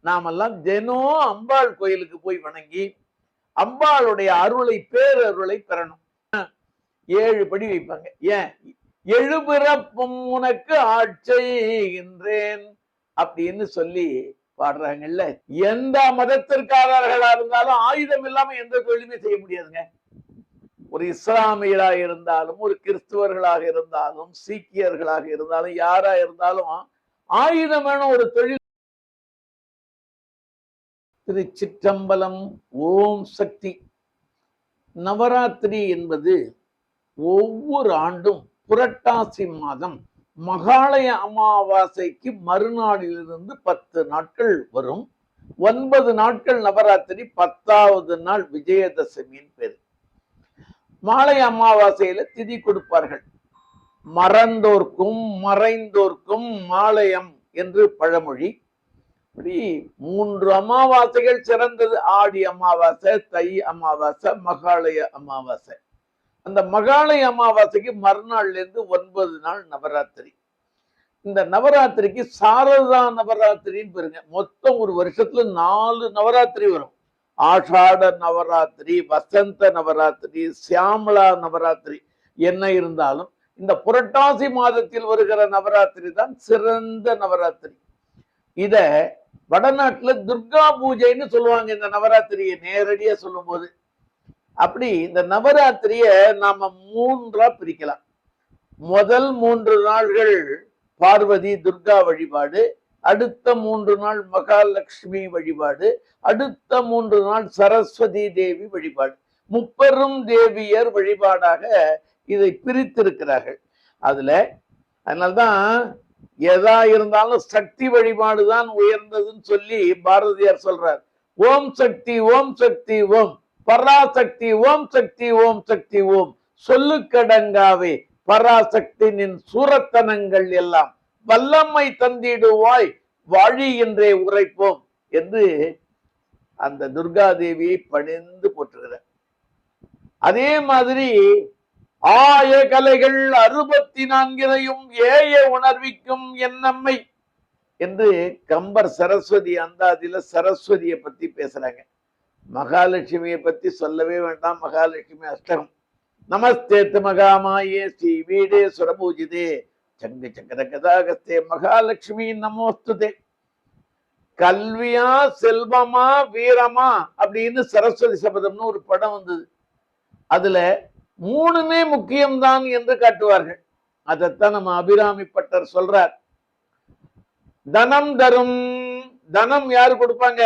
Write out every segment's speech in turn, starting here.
நாமெல்லாம் தினம் அம்பாள் கோயிலுக்கு போய் வணங்கி அம்பாளுடைய அருளை பேரருளை பெறணும். ஏழு படி வைப்பாங்க. ஏன்? எழுபிறப்பும் உனக்கு ஆட்சைகின்றேன் அப்படின்னு சொல்லி பாடுறாங்கல்ல. எந்த மதத்திற்காரர்களா இருந்தாலும் ஆயுதம் இல்லாம எந்த தொழிலுமே செய்ய முடியாதுங்க. ஒரு இஸ்லாமியராக இருந்தாலும் ஒரு கிறிஸ்துவர்களாக இருந்தாலும் சீக்கியர்களாக இருந்தாலும் யாரா இருந்தாலும் ஆயுதம் வேணும் ஒரு தொழில் திருச்சிற்றம்பலம் ஓம் சக்தி. நவராத்திரி என்பது ஒவ்வொரு ஆண்டும் புரட்டாசி மாதம் மகாலய அமாவாசைக்கு மறுநாளிலிருந்து பத்து நாட்கள் வரும். ஒன்பது நாட்கள் நவராத்திரி பத்தாவது நாள் விஜயதசமியின் பேர். மாலை அமாவாசையில திதி கொடுப்பார்கள். மறந்தோர்க்கும் மறைந்தோர்க்கும் மாலயம் என்று பழமொழி. இப்படி மூன்று அமாவாசைகள் சிறந்தது. ஆடி அமாவாசை தை அமாவாசை மகாலய அமாவாசை. அந்த மகாலய அமாவாசைக்கு மறுநாள்ல இருந்து ஒன்பது நாள் நவராத்திரி. இந்த நவராத்திரிக்கு சாரதா நவராத்திரின்னு பாருங்க. மொத்தம் ஒரு வருஷத்துல நாலு நவராத்திரி வரும். ஆஷாட நவராத்திரி வசந்த நவராத்திரி சியாமலா நவராத்திரி என்ன இருந்தாலும் இந்த புரட்டாசி மாதத்தில் வருகிற நவராத்திரி தான் சிறந்த நவராத்திரி. இத வடநாட்டுல துர்கா பூஜைன்னு சொல்லுவாங்க இந்த நவராத்திரியை நேரடியா சொல்லும் போது அப்படி இந்த நவராத்திரிய நாம மூன்றா பிரிக்கலாம். முதல் மூன்று நாள்கள் பார்வதி துர்கா வழிபாடு அடுத்த மூன்று நாள் மகாலட்சுமி வழிபாடு அடுத்த மூன்று நாள் சரஸ்வதி தேவி வழிபாடு. முப்பெரும் தேவியர் வழிபாடாக இதை பிரித்திருக்கிறார்கள். அதுல அதனால்தான் எதா இருந்தாலும் சக்தி வழிபாடு தான் உயர்ந்ததுன்னு சொல்லி பாரதியார் சொல்றார். ஓம் சக்தி ஓம் சக்தி ஓம். பராசக்தி ஓம் சக்தி ஓம் சக்தி ஓம். சொல்லுக்கடங்காவே பராசக்தி நின் சூரத்தனங்கள் எல்லாம். வல்லம்மை தந்திடுவாய் வாழி என்றே உரைப்போம் என்று அந்த துர்காதேவியை பணிந்து போற்றுகிறார். அதே மாதிரி ஆய கலைகள் அறுபத்தி நான்கினையும் ஏய உணர்விக்கும் என்னம்மை என்று கம்பர் சரஸ்வதி அந்தாதியில சரஸ்வதியை பத்தி பேசுறாங்க. மகாலட்சுமியை பத்தி சொல்லவே வேண்டாம். மகாலட்சுமி அஷ்டகம். நமஸ்தேத்து மகாமாயே ஸ்ரீ வீடே சுரபூஜிதே. சங்க சக்கர கதாகஸ்தே மகாலட்சுமி நமோஸ்துதே. கல்வியா செல்வமா வீரமா அப்படின்னு சரஸ்வதி சபதம்னு ஒரு படம் வந்தது. அதுல மூணுமே முக்கியம்தான் என்று காட்டுவார்கள். அதைத்தான் நம்ம அபிராமி பட்டர் சொல்றார். தனம் தரும் தனம் யாரு கொடுப்பாங்க?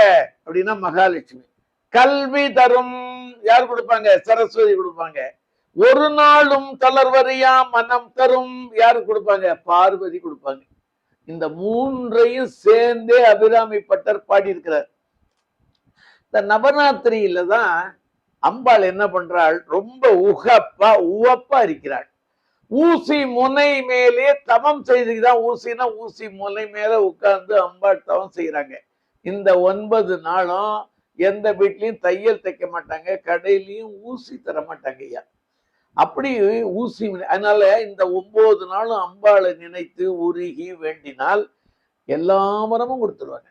அப்படின்னா மகாலட்சுமி. கல்வி தரும் யார் கொடுப்பாங்க? சரஸ்வதி கொடுப்பாங்க. ஒரு நாளும் தளர்வறியா மனம் தரும் யாரு கொடுப்பாங்க? பார்வதி கொடுப்பாங்க. இந்த மூன்றையும் சேர்ந்தே அபிராமி பட்டர் பாடியிருக்கிறார். இந்த நவராத்திரியில தான் அம்பாள் என்ன பண்றாள்? ரொம்ப உகப்பா உவப்பா இருக்கிறாள். ஊசி முனை மேலே தவம் செய்துதான் ஊசினா ஊசி முனை மேல உட்கார்ந்து அம்பாள் தவம் செய்யறாங்க இந்த ஒன்பது நாளும் எந்த வீட்லயும் தையல் தைக்க மாட்டாங்க கடையிலையும் ஊசி தர மாட்டாங்க ஐயா. அப்படி ஊசி அதனால இந்த ஒன்பது நாளும் அம்பாளை நினைத்து உருகி வேண்டினால் எல்லா மரமும் கொடுத்துருவாங்க.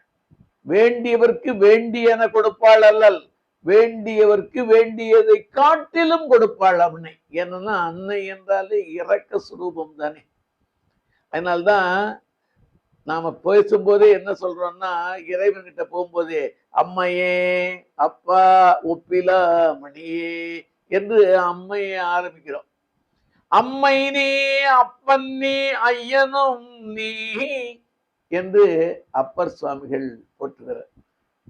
வேண்டியவர்க்கு வேண்டியன கொடுப்பாள் அல்லல். வேண்டியவர்க்கு வேண்டியதை காட்டிலும் கொடுப்பாள் அன்னை என்னன்னா அன்னை என்றாலே இறக்க சுரூபம் தானே. அதனால்தான் நாம பேசும்போதே என்ன சொல்றோம்னா இறைவன்கிட்ட போகும்போதே அம்மையே அப்பா ஒப்பிலா மணியே என்று அம்மையை ஆரம்பிக்கிறோம். அம்மை நீ அப்பன் நீ ஐயனும் நீ என்று அப்பர் சுவாமிகள் போற்றுகிறார்.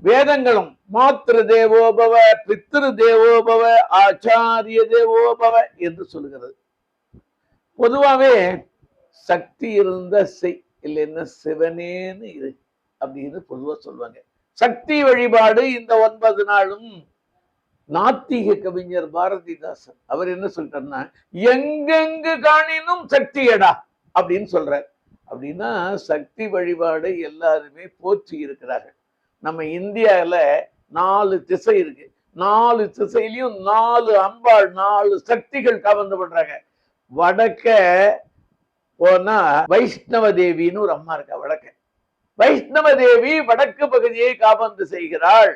வேதங்களும் மாத்திரு தேவோபவ பித்திரு தேவோபவ ஆச்சாரிய தேவோபவ என்று சொல்லுகிறது. பொதுவாவே சக்தி இருந்த செய் இல்லைன்னா சிவனேன்னு இரு அப்படின்னு பொதுவா சொல்லுவாங்க. சக்தி வழிபாடு இந்த ஒன்பது நாளும் நாத்திக கவிஞர் பாரதிதாசன். அவர் என்ன சொல்றாருன்னா எங்கெங்கு காணினும் சக்தியடா அப்படின்னு சொல்றார். அப்படின்னா சக்தி வழிபாடு எல்லாருமே போற்றி இருக்கிறார்கள். நம்ம இந்தியால நாலு திசை இருக்கு. நாலு திசையிலையும் நாலு அம்பாள் நாலு சக்திகள் கவர்ந்து பண்றாங்க வடக்க போனா வைஷ்ணவ தேவின்னு ஒரு அம்மா இருக்கா வடக்க? வைஷ்ணவ தேவி வடக்கு பகுதியை காபந்து செய்கிறாள்.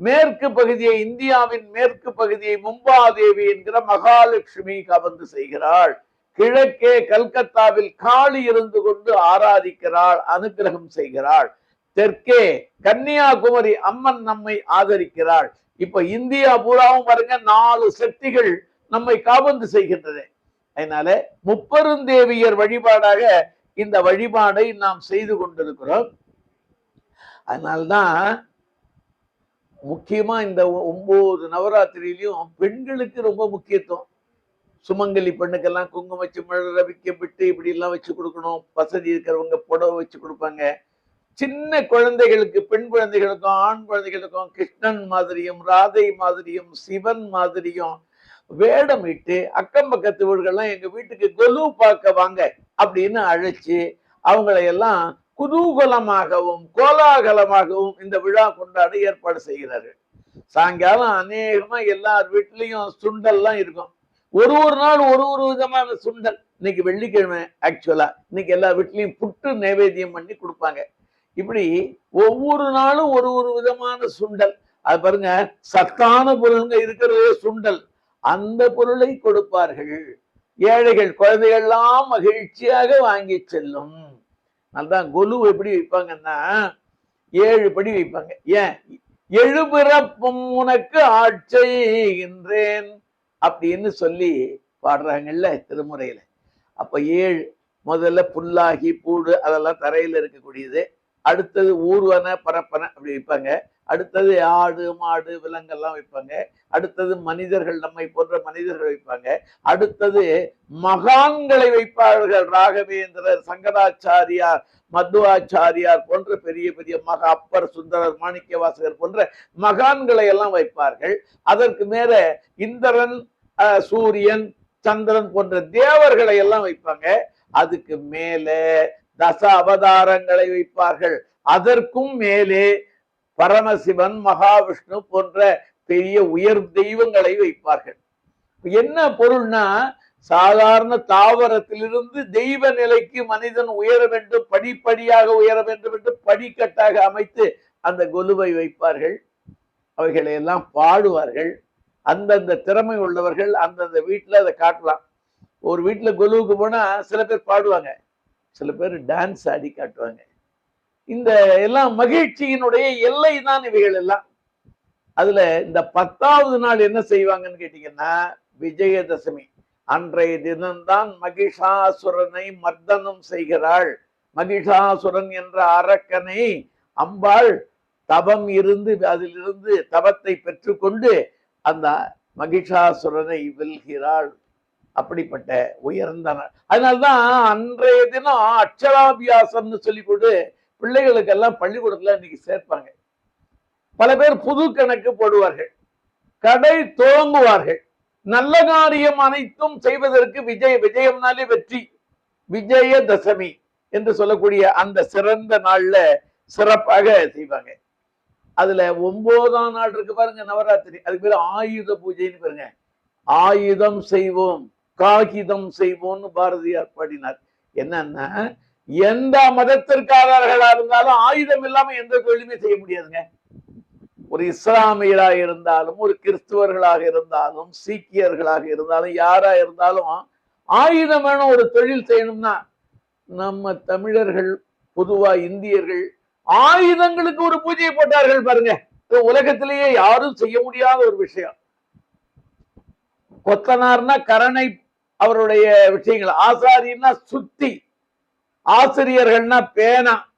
மேற்கு பகுதியை இந்தியாவின் மேற்கு பகுதியை மும்பாதேவி என்கிற மகாலட்சுமி கவர்ந்து செய்கிறாள். கிழக்கே கல்கத்தாவில் காளி இருந்து கொண்டு ஆராதிக்கிறாள் அனுகிரகம் செய்கிறாள். தெற்கே கன்னியாகுமரி அம்மன் நம்மை ஆதரிக்கிறாள். இப்ப இந்தியா பூராவும் பாருங்க நாலு சக்திகள் நம்மை காபந்து செய்கின்றன. அதனால முப்பெருந்தேவியர் வழிபாடாக இந்த வழிபாடை நாம் செய்து கொண்டிருக்கிறோம். அதனால்தான் முக்கியமா இந்த ஒ- ஒன்பது நவராத்திரியிலையும் பெண்களுக்கு ரொம்ப முக்கியத்துவம். சுமங்கலி பெண்ணுக்கெல்லாம் குங்கும சிமிழ் ரவிக்க விட்டு இப்படி எல்லாம் வச்சு கொடுக்கணும். வசதி இருக்கிறவங்க புடவை வச்சு கொடுப்பாங்க. சின்ன குழந்தைகளுக்கு பெண் குழந்தைகளுக்கும் ஆண் குழந்தைகளுக்கும் கிருஷ்ணன் மாதிரியும் ராதை மாதிரியும் சிவன் மாதிரியும் வேடம் இட்டு அக்கம் பக்கத்து வீடுகள்லாம் எங்க வீட்டுக்கு கொலு பார்க்க வாங்க அப்படின்னு அழைச்சு அவங்களையெல்லாம் குதூகலமாகவும் கோலாகலமாகவும் இந்த விழா கொண்டாட ஏற்பாடு செய்கிறார்கள். சாயங்காலம் அநேகமா எல்லார் வீட்லயும் சுண்டல்லாம் இருக்கும். ஒரு ஒரு நாள் ஒரு ஒரு விதமான சுண்டல். இன்னைக்கு வெள்ளிக்கிழமை ஆக்சுவலா இன்னைக்கு எல்லா வீட்லயும் புட்டு நைவேத்தியம் பண்ணி கொடுப்பாங்க. இப்படி ஒவ்வொரு நாளும் ஒரு ஒரு விதமான சுண்டல். அது பாருங்க சத்தான பொருளுங்க இருக்கிறதே சுண்டல். அந்த பொருளை கொடுப்பார்கள். ஏழைகள் குழந்தைகள்லாம் மகிழ்ச்சியாக வாங்கி செல்லும். அதான் கொலு எப்படி வைப்பாங்கன்னா ஏழு படி வைப்பாங்க ஏன்? எழுபிறப்பும் உனக்கு ஆட்செய்கின்றேன் அப்படின்னு சொல்லி பாடுறாங்கல்ல திருமுறையில. அப்ப ஏழு முதல்ல புல்லாகி பூடு அதெல்லாம் தரையில இருக்கக்கூடியது. அடுத்தது ஊர்வன பரப்பன அப்படி வைப்பாங்க அடுத்தது ஆடு மாடு விலங்கெல்லாம் வைப்பாங்க அடுத்தது மனிதர்கள் நம்மை போன்ற மனிதர்கள் வைப்பாங்க அடுத்தது மகான்களை வைப்பார்கள். ராகவேந்திரர் சங்கராச்சாரியார் மதுவாச்சாரியார் போன்ற பெரிய பெரிய மக அப்பர் சுந்தரர் மாணிக்கவாசகர் போன்ற மகான்களை எல்லாம் வைப்பார்கள். அதற்கு மேல இந்திரன் சூரியன் சந்திரன் போன்ற தேவர்களை எல்லாம் வைப்பாங்க. அதுக்கு மேலே தச அவதாரங்களை வைப்பார்கள். அதற்கும் மேலே பரமசிவன் மகாவிஷ்ணு போன்ற பெரிய உயர் தெய்வங்களை வைப்பார்கள். என்ன பொருள்னா சாதாரண தாவரத்திலிருந்து தெய்வ நிலைக்கு மனிதன் உயர வேண்டும் படிப்படியாக உயர வேண்டும் என்று படிக்கட்டாக அமைத்து அந்த கொலுவை வைப்பார்கள். அவைகளை எல்லாம் பாடுவார்கள். அந்தந்த திறமை உள்ளவர்கள் அந்தந்த வீட்டுல அதை காட்டலாம். ஒரு வீட்டுல கொலுவுக்கு போனா சில பேர் பாடுவாங்க. சில பேர் டான்ஸ் ஆடி காட்டுவாங்க. இந்த எல்லாம் மகிழ்ச்சியினுடைய எல்லை தான் இவைகள் எல்லாம். அதுல இந்த பத்தாவது நாள் என்ன செய்வாங்கன்னு கேட்டீங்கன்னா விஜயதசமி. அன்றைய தினம்தான் மகிஷாசுரனை மர்தனம் செய்கிறாள். மகிஷாசுரன் என்ற அரக்கனை அம்பாள் தபம் இருந்து அதிலிருந்து தபத்தை பெற்றுக்கொண்டு அந்த மகிஷாசுரனை வெல்கிறாள். அப்படிப்பட்ட உயர்ந்த அதனால்தான் அன்றைய தினம் அக்ஷராபியாசம்னு சொல்லி போட்டு பிள்ளைகளுக்கெல்லாம் பள்ளிக்கூடத்துல இன்னைக்கு சேர்ப்பாங்க. பல பேர் புது கணக்கு போடுவார்கள். கடை துவங்குவார்கள். நல்ல காரியம் அனைத்தும் செய்வதற்கு விஜய் விஜயம்னாலே வெற்றி. விஜய தசமி என்று சொல்லக்கூடிய அந்த சிறந்த நாள்ல சிறப்பாக செய்வாங்க. அதுல ஒன்பதாம் நாள் இருக்கு பாருங்க நவராத்திரி. அதுக்கு பேர் ஆயுத பூஜைன்னு பாருங்க. ஆயுதம் செய்வோம். காகிதம் செய்வோம்னு பாரதியார் பாடினார். என்னன்னா எந்த மதத்திற்காரர்களா இருந்தாலும் ஆயுதம் இல்லாம எந்த தொழிலுமே செய்ய முடியாதுங்க. ஒரு இஸ்லாமியராக இருந்தாலும் ஒரு கிறிஸ்துவர்களாக இருந்தாலும் சீக்கியர்களாக இருந்தாலும் யாரா இருந்தாலும் ஆயுதம் வேணும் ஒரு தொழில் செய்யணும்னா நம்ம தமிழர்கள் பொதுவா இந்தியர்கள் ஆயுதங்களுக்கு ஒரு பூஜையை போட்டார்கள் பாருங்க. உலகத்திலேயே யாரும் செய்ய முடியாத ஒரு விஷயம். கொத்தனார்னா கரணை அவருடைய விஷயங்கள். ஆசாரியன்னா சுத்தி. ஆசிரியர்கள்னா பேனா.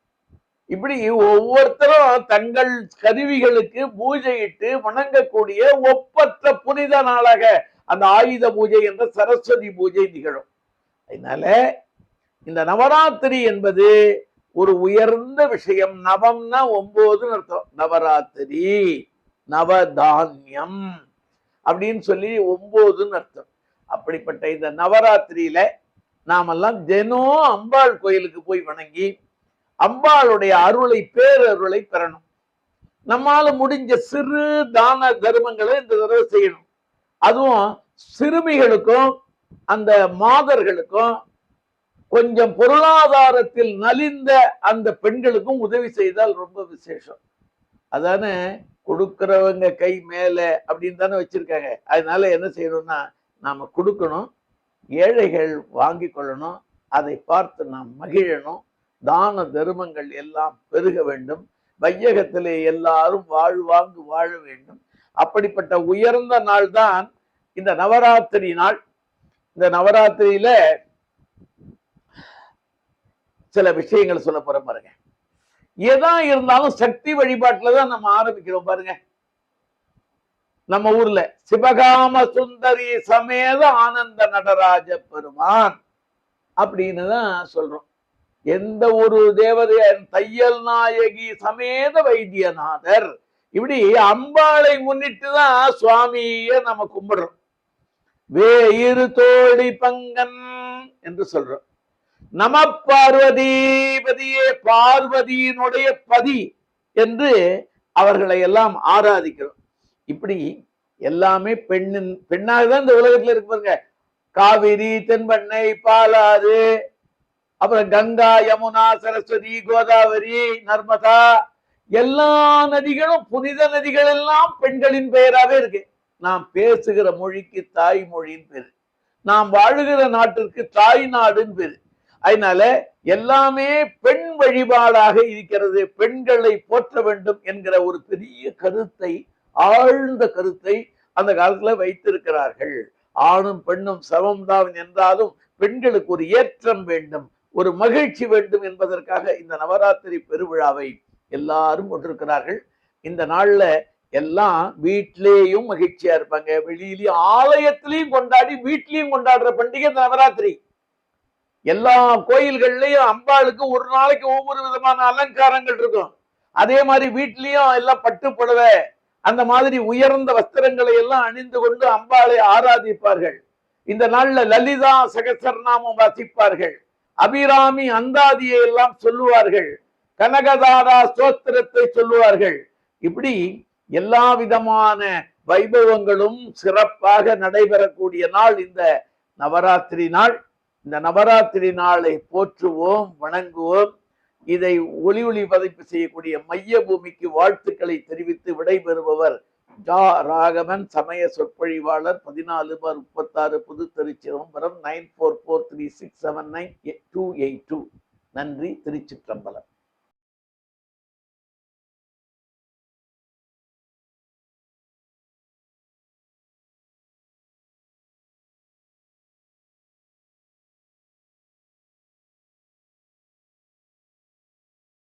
இப்படி ஒவ்வொருத்தரும் தங்கள் கருவிகளுக்கு பூஜையிட்டு வணங்கக்கூடிய ஒப்பற்ற புனித நாளாக அந்த ஆயுத பூஜை என்ற சரஸ்வதி பூஜை நிகழும். அதனால இந்த நவராத்திரி என்பது ஒரு உயர்ந்த விஷயம். நவம்னா ஒன்பதுன்னு அர்த்தம். நவராத்திரி நவதானியம் அப்படின்னு சொல்லி ஒன்பதுன்னு அர்த்தம். அப்படிப்பட்ட இந்த நவராத்திரியில நாமெல்லாம் தினம் அம்பாள் கோயிலுக்கு போய் வணங்கி அம்பாளுடைய அருளை பேரருளை பெறணும். நம்மால முடிஞ்ச சிறு தான தர்மங்களை இந்த தடவை செய்யணும். அதுவும் சிறுமிகளுக்கும் அந்த மாதர்களுக்கும் கொஞ்சம் பொருளாதாரத்தில் நலிந்த அந்த பெண்களுக்கும் உதவி செய்தால் ரொம்ப விசேஷம். அதானே கொடுக்கிறவங்க கை மேல அப்படின்னு தானே வச்சிருக்காங்க. அதனால என்ன செய்யணும்னா நாம கொடுக்கணும். ஏழைகள் வாங்கி கொள்ளணும். அதை பார்த்து நாம் மகிழணும். தான தர்மங்கள் எல்லாம் பெருக வேண்டும். வையகத்திலே எல்லாரும் வாழ்வாங்கு வாழ வேண்டும். அப்படிப்பட்ட உயர்ந்த நாள் தான் இந்த நவராத்திரி நாள். இந்த நவராத்திரியில சில விஷயங்கள் சொல்ல போற பாருங்க. எதா இருந்தாலும் சக்தி வழிபாட்டுல தான் நம்ம ஆரம்பிக்கிறோம் பாருங்க. நம்ம ஊர்ல சிவகாம சுந்தரி சமேத ஆனந்த நடராஜ பெருமான் அப்படின்னு தான் சொல்றோம். எந்த ஒரு தேவதையன் தையல் நாயகி சமேத வைத்தியநாதர் இப்படி அம்பாளை முன்னிட்டு தான் சுவாமிய நம்ம கும்பிடுறோம். வேயிரு தோழி பங்கன் என்று சொல்றோம். நம பார்வதிபதியே பார்வதியினுடைய பதி என்று அவர்களை எல்லாம் ஆராதிக்கிறோம். இப்படி எல்லாமே பெண்ணின் பெண்ணாக தான் இந்த உலகத்துல இருக்கு பாருங்க. காவிரி தென்பண்ணை பாலாறு அப்புறம் கங்கா யமுனா சரஸ்வதி கோதாவரி நர்மதா எல்லா நதிகளும் புனித நதிகள் எல்லாம் பெண்களின் பெயராகவே இருக்கு. நாம் பேசுகிற மொழிக்கு தாய் மொழின்னு பேரு. நாம் வாழுகிற நாட்டிற்கு தாய் நாடுன்னு பேரு. அதனால எல்லாமே பெண் வழிபாடாக இருக்கிறது. பெண்களை போற்ற வேண்டும் என்கிற ஒரு பெரிய கருத்தை ஆழ்ந்த கருத்தை அந்த காலத்துல வைத்திருக்கிறார்கள். ஆணும் பெண்ணும் சமம்தான் என்றாலும் பெண்களுக்கு ஒரு ஏற்றம் வேண்டும் ஒரு மகிழ்ச்சி வேண்டும் என்பதற்காக இந்த நவராத்திரி பெருவிழாவை எல்லாரும் கொண்டிருக்கிறார்கள். இந்த நாள்ல எல்லாம் வீட்டிலேயும் மகிழ்ச்சியா இருப்பாங்க. வெளியிலயும் ஆலயத்திலையும் கொண்டாடி வீட்லயும் கொண்டாடுற பண்டிகை இந்த நவராத்திரி. எல்லா கோயில்கள்லயும் அம்பாளுக்கு ஒரு நாளைக்கு ஒவ்வொரு விதமான அலங்காரங்கள் இருக்கும். அதே மாதிரி வீட்லயும் எல்லாம் பட்டு புடவை அந்த மாதிரி உயர்ந்த வஸ்திரங்களை எல்லாம் அணிந்து கொண்டு அம்பாளை ஆராதிப்பார்கள். இந்த நாள்ல லலிதா சகசரநாமம் வாசிப்பார்கள். அபிராமி அந்தாதியை எல்லாம் சொல்லுவார்கள். கனகதாரா ஸ்தோத்திரத்தை சொல்லுவார்கள். இப்படி எல்லா விதமான வைபவங்களும் சிறப்பாக நடைபெறக்கூடிய நாள் இந்த நவராத்திரி நாள். இந்த நவராத்திரி நாளை போற்றுவோம் வணங்குவோம். இதை ஒளி ஒளி பதிப்பு செய்யக்கூடிய மைய பூமிக்கு வாழ்த்துக்களை தெரிவித்து விடைபெறுபவர் ஜா ராகவன் சமய சொற்பொழிவாளர் பதினாலு பார் முப்பத்தாறு புது Chidambaram nine four four three six seven nine two eight two நன்றி திருச்சிற்றம்பலம்.